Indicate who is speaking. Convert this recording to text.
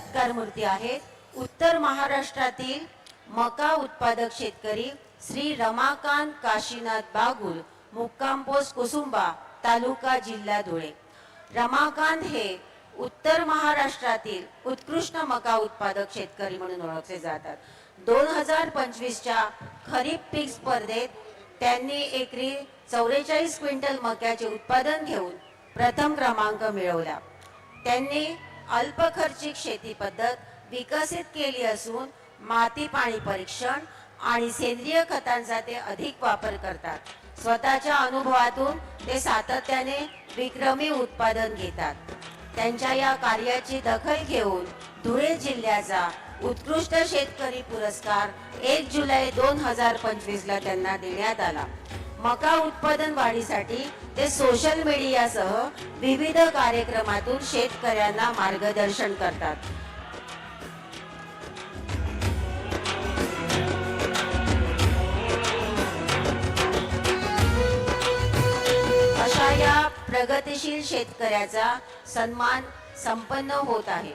Speaker 1: सत्कार मूर्ती आहेत उत्तर महाराष्ट्रातील मका उत्पादक शेतकरी श्री रमाकांत काशीनाथ बागुल मुक्काम पोस्ट कुसुंबा तालुका जिल्हा धुळे. रमाकांत हे उत्तर महाराष्ट्रातील उत्कृष्ट मका उत्पादक शेतकरी म्हणून ओळखले जातात. दोन हजार पंचवीसच्या खरीप पीक स्पर्धेत त्यांनी एकरी चौवेचाळीस क्विंटल मक्याचे उत्पादन घेऊन प्रथम क्रमांक मिळवला. त्यांनी अल्प खर्चिक शेती पद्धत विकसित केली असून माती पाणी परीक्षण आणि सेंद्रिय खतांचा ते अधिक वापर करतात. स्वतःच्या अनुभवातून ते सातत्याने विक्रमी उत्पादन घेतात. त्यांच्या या कार्याची दखल घेऊन धुळे जिल्ह्याचा उत्कृष्ट शेतकरी पुरस्कार एक जुलै दोन हजार पंचवीस ला त्यांना देण्यात आला. मका उत्पादन वाढीसाठी ते सोशल मीडियासह विविध कार्यक्रमातून शेतकऱ्यांना मार्गदर्शन करतात. अशा या प्रगतीशील शेतकऱ्याचा सन्मान संपन्न होत आहे.